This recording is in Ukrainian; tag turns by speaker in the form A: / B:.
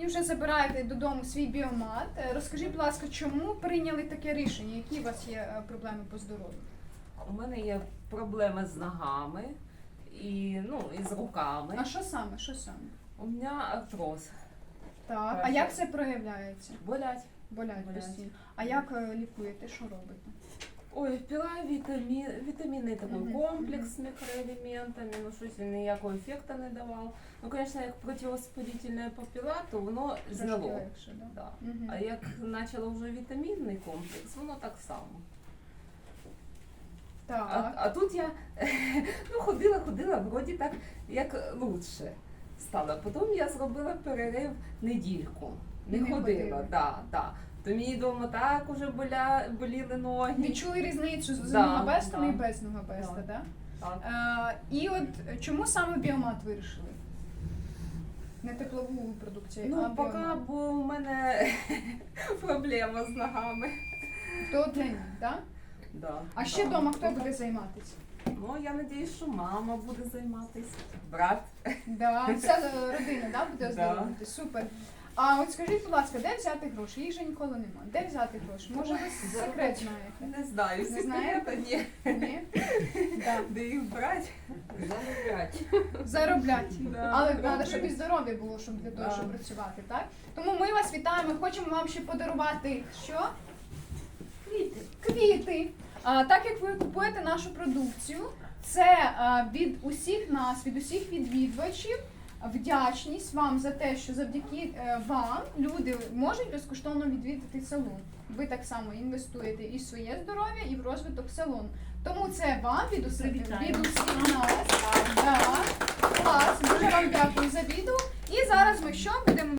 A: і вже забираєте додому свій біомат. Е, Розкажіть, будь ласка, чому прийняли таке рішення? Які у вас є е, проблеми по здоров'ю?
B: У мене є проблеми з ногами і, ну, і з руками.
A: А що саме? Що саме?
B: У мене артроз.
A: Так, а як це проявляється?
B: Болять.
A: Болять
B: Болять.
A: постійно. А як е, лікуєте? Що робите?
B: Ой, пила вітамі... вітамінний такий
A: Мгм,
B: комплекс з мікроелементами, ну щось він ніякого ефекту не давав. Ну, звісно, як противоспалительне попіла, то воно
A: Трошки
B: зняло.
A: легше, да?
B: Да.
A: Мгм.
B: А як почало вже вітамінний комплекс, воно так само. А,
A: Так.
B: а тут я ну, ходила, ходила, вроді так як лучше стало. Потім я зробила перерив недільку. Не,
A: Не
B: ходила, да, да. То мені вдома так уже боля, боліли ноги.
A: Відчули різницю з
B: Да,
A: ногабестом
B: да.
A: і без ногабеста,
B: Да.
A: так?
B: Так.
A: Е, і от чому саме біомат вирішили? Не теплову продукцію, а
B: Ну, поки бо у мене проблема з ногами.
A: То для так?
B: Да,
A: А ще
B: да.
A: вдома хто буде займатися?
B: Ну, я надіюсь, що мама буде займатися, брат.
A: Да, вся е, родина да, буде
B: Да.
A: Супер. А от скажіть, будь ласка, де взяти гроші? Їх же ніколи немає. Де взяти гроші? Може, ви секрет знаєте?
B: Не знаю,
A: Не знаєте?
B: ні.
A: Ні? Да.
B: Де їх брати?
C: Заробляти.
A: Заробляти.
B: Да.
A: Але треба, щоб і здоров'я було, щоб для того,
B: Да.
A: щоб працювати, так? Тому ми вас вітаємо. Хочемо вам ще подарувати що?
C: Квіти.
A: Квіти. А, так як ви купуєте нашу продукцію, це а, від усіх нас, від усіх відвідувачів. Вдячність вам за те, що завдяки е, вам люди можуть безкоштовно відвідати салон. Ви так само інвестуєте і в своє здоров'я, і в розвиток салону. Тому це вам від усіх, від усіх нас. Да. Клас, дуже вам дякую за відео. І зараз ми що будемо